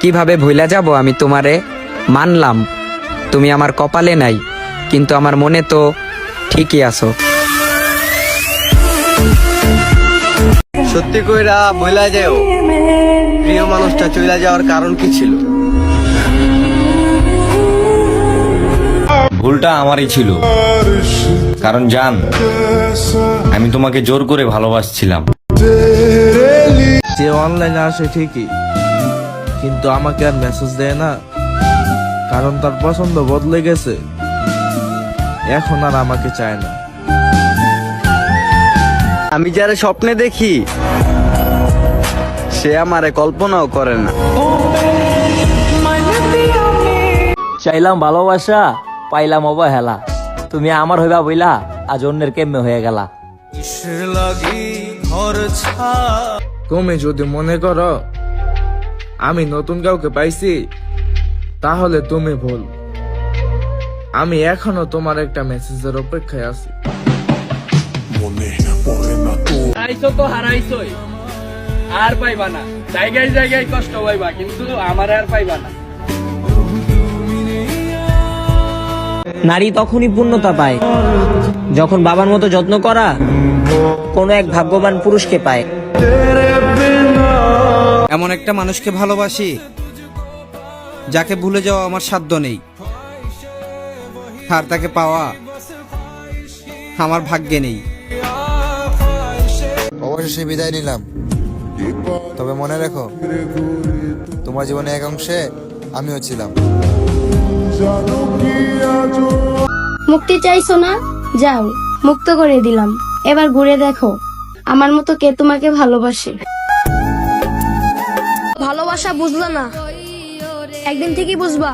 কীভাবে ভুলা যাব আমি তোমারে? মানলাম। তুমি আমার কপালে নাই কিন্তু আমার মনে তো ঠিকই আছো। সত্যি কইরা বইলা যাও। প্রিয় মানুষটা চলে যাওয়ার কারণ কি ছিল? ভুলটা আমারই ছিল। কারণ জান আমি তোমাকে জোর করে ভালোবাসছিলাম। যে অনলাইনে আসে ঠিকই। কিন্তু আমাকে আর মেসেজ দেয় না কারণ তার পছন্দ বদলে গেছে। এখন আর আমাকে চায় না। আমি যারা স্বপ্নে দেখি সে আমারে কল্পনাও করে না। চাইলাম ভালোবাসা পাইলাম অবহেলা। তুমি আমার হইবা বইলা আজ অন্যের কেমনে হয়ে গেলা? তুমি যদি মনে করো আমি নতুন কাউকে পাইছি তাহলে তুমি ভুল। আমি এখনও তোমার একটা মেসেজের অপেক্ষায় আছি। হারাইছো তো হারাইছোই। আর পাইবা না। জায়গায় জায়গায় কষ্ট পাইবা কিন্তু আমার আর পাইবা না। নারী তখনই পূর্ণতা পায়। যখন বাবার মতো যত্ন করা কোনো এক ভাগ্যবান পুরুষকে পায়। এমন একটা মানুষকে ভালোবাসি যাকে ভুলে যাওয়া আমার সাধ্য নেই। আর তাকে পাওয়া আমার ভাগ্যে নেই। অবশেষে বিদায় নিলাম। তবে মনে রেখো তোমার জীবনে এক অংশে আমিও ছিলাম। মুক্তি চাইছো না? যাও মুক্ত করে দিলাম। এবার ঘুরে দেখো আমার মতো কে তোমাকে ভালোবাসে? ভালোবাসা বুঝলা না। একদিন ঠিকই বুঝবা।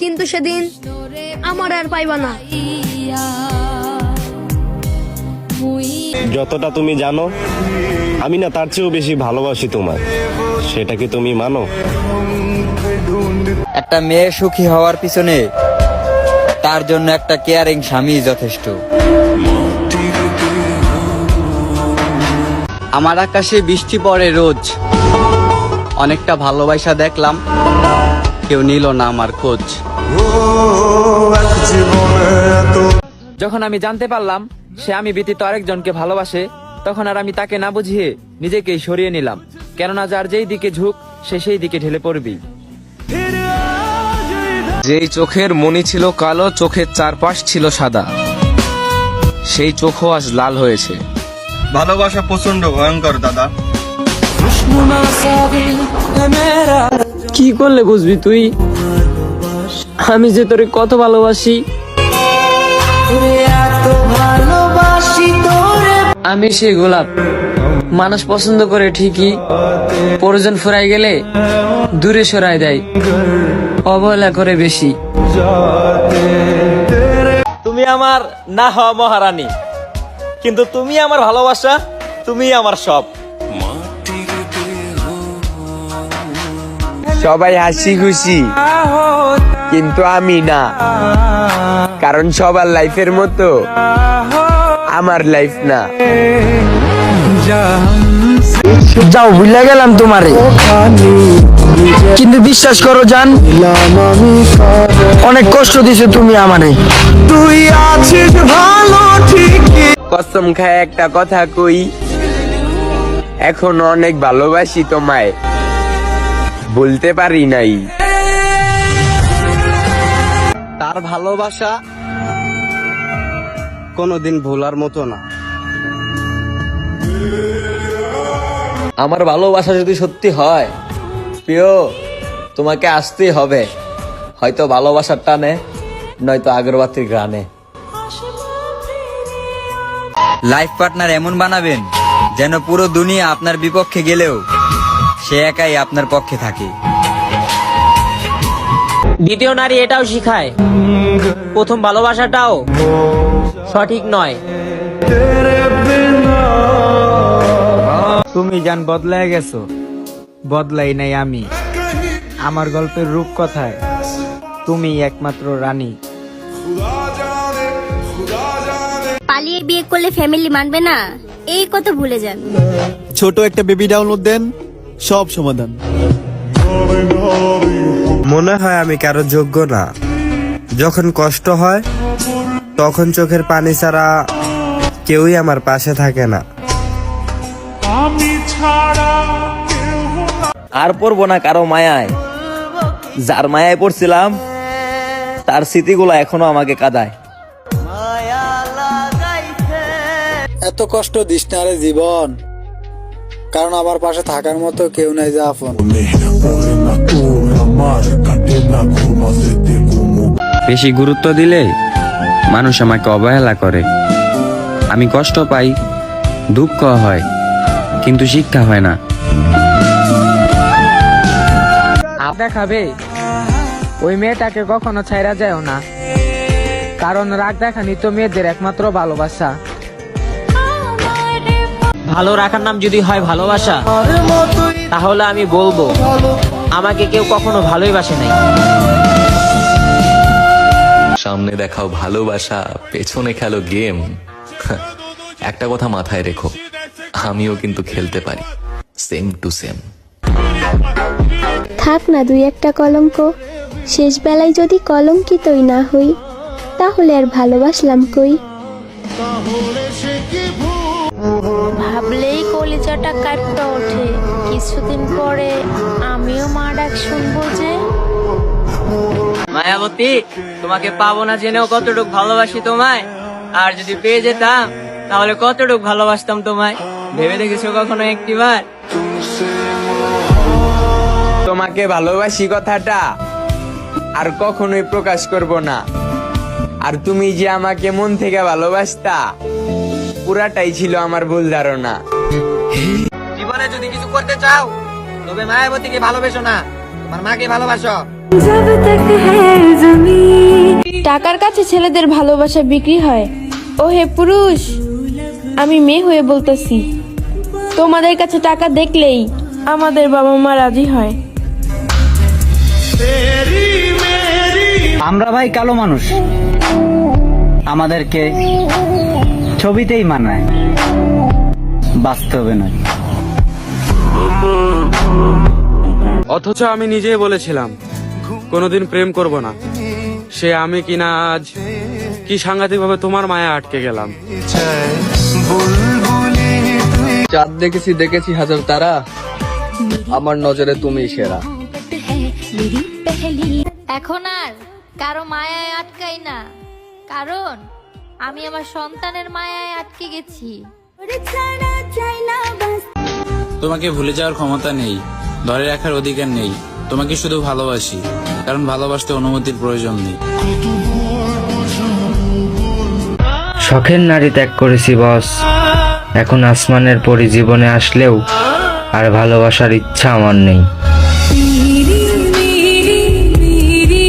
কিন্তু সেদিন আমার আর পাইবা না। যতটা তুমি জানো আমি না তার চেয়েও বেশি ভালোবাসি তোমায়। সেটা কি তুমি মানো? একটা মেয়ে সুখী হওয়ার পিছনে তার জন্য একটা কেয়ারিং স্বামী যথেষ্ট। আমার আকাশে বৃষ্টি পড়ে রোজ। অনেকটা ভালোবাসা দেখলাম। কেউ নিল না আমার খোঁজ। যখন আমি জানতে পারলাম সে আমি ব্যতীত আরেকজনকে ভালোবাসে তখন আর আমি তাকে না বুঝিয়ে নিজেকেই সরিয়ে নিলাম। কেননা যার যেই দিকে ঝুঁক সে সেই দিকে ঢেলে পড়বি যেই চোখের মনি ছিল কালো চোখের চারপাশ ছিল সাদা। সেই চোখও আজ লাল হয়েছে। ভালোবাসা প্রচণ্ড ভয়ঙ্কর দাদা। কি করলে বুঝবি তুই? আমি যে তোরে কত ভালোবাসি। আমি সেই গোলাপ। মানুষ পছন্দ করে ঠিকই, প্রয়োজন ফুরাই গেলে দূরে সরাই দেয়, অবহেলা করে বেশি। তুমি আমার না হওয়া মহারানী, কিন্তু তুমি আমার ভালোবাসা তুমি আমার সব। সবাই হাসি খুশি। কিন্তু আমি না। কারণ সবার লাইফের মতো আমার লাইফ না। যাও ভুলে গেলাম তোমারে। কিন্তু বিশ্বাস করো জান অনেক কষ্ট দিছো তুমি আমারে। তুই আছিস ভালো ঠিকই। কসম খায় একটা কথা কই এখন অনেক ভালোবাসি তোমায়। বলতে পারি নাই। তার ভালোবাসা কোনোদিন ভোলার মতো না। আমার ভালোবাসা যদি সত্যি হয় প্রিয় তোমাকে আসতেই হবে। হয়তো ভালোবাসার টানে নয়তো আগরবাতির গ্রানে লাইফ পার্টনার এমন বানাবেন যেন পুরো দুনিয়া আপনার বিপক্ষে গেলেও সে একাই আপনার পক্ষে থাকে। দ্বিতীয় নারী এটাও শিখায়। প্রথম ভালোবাসাটাও সঠিক নয়। তুমি যান বদলায় গেছো? বদলাই নাই আমি। আমার গল্পের রূপ কথায় তুমি একমাত্র রানী। পালিয়ে বিয়ে করলে ফ্যামিলি মানবে না? এই কথা ভুলে যান। ছোট একটা বেবি ডাউনলোড দেন। সব সমাধান। মনে হয় আমি কারও যোগ্য না। যখন কষ্ট হয় তখন চোখের পানি ছাড়া কেউই আমার পাশে থাকে না। আর পড়ব না কারও মায়ায়। যার মায়ায় পড়ছিলাম তার স্মৃতিগুলো এখনও আমাকে কাঁদায়। এত কষ্ট দিস না রে জীবন। কারণ আমার পাশে থাকার মতো কেউ নাই যা আপন। বেশি গুরুত্ব দিলে মানুষ আমাকে অবহেলা করে। আমি কষ্ট পাই দুঃখ হয় কিন্তু শিক্ষা হয় না। দেখাবে ওই মেয়েটাকে কখনো ছাইরা যায়ও না। কারণ রাগ দেখানি তো মেয়েদের একমাত্র ভালোবাসা। ভালো রাখার নাম যদি হয় ভালোবাসা তাহলে আমি বলব আমাকে কেউ কখনো ভালোই বাসে নাই। সামনে দেখাও ভালোবাসা পেছনে খেলো গেম। একটা কথা মাথায় রেখো আমিও কিন্তু খেলতে পারি। সেম টু সেম থাক না দুই একটা কলঙ্ক শেষ বেলায় যদি কলঙ্কিতই না হই তাহলে আর ভালোবাসলাম কই? ভাবলেই কলিজাটা কাটতে ওঠে। কিছুদিন পরে আমিও মা ডাক শুনব যে মায়াবতী তোমাকে পাবো না জেনেও কতটুকু ভালোবাসি তোমায়। আর যদি পেয়ে যেতাম তাহলে কতটুকু ভালোবাসতাম তোমায়। ভেবে দেখেছ কখনো একটি একটিবার? তোমাকে ভালোবাসি কথাটা আর কখনোই প্রকাশ করব না। আর তুমি যে আমাকে মন থেকে ভালোবাসতা পুরাটাই ছিল আমার ভুল ধারণা। জীবনে যদি কিছু করতে চাও তবে মায়াবতীকে ভালোবেসো না। তোমার মাকে ভালোবাসো। টাকার কাছে ছেলেদের ভালোবাসা বিক্রি হয়। ও হে পুরুষ আমি মেয়ে হয়ে বলতেছি। তোমাদের কাছে টাকা দেখলেই আমাদের বাবা মা রাজি হয়। আমরা ভাই কালো মানুষ। আমাদেরকে ছবিতেই মানায়। বাস্তবে নয়। অথচ আমি নিজেই বলেছিলাম কোনোদিন প্রেম করব না। সে আমি কিনা আজ কি সাংঘাতিক ভাবে তোমার মায়া আটকে গেলাম। চাঁদ দেখেছি দেখেছি হাজার তারা। আমার নজরে তুমি সেরা। এখন আর কারও মায়ায় আটকাই না। কারণ আমি আমার সন্তানের মায়ায় আটকে গেছি। তোমাকে ভুলে যাওয়ার ক্ষমতা নেই ধরে রাখার অধিকার নেই। তোমাকে শুধু ভালোবাসি কারণ ভালোবাসতে অনুমতির প্রয়োজন নেই। শখের নারী ত্যাগ করেছি বস। এখন আসমানের পরি জীবনে আসলেও আর ভালোবাসার ইচ্ছা আমার নেই।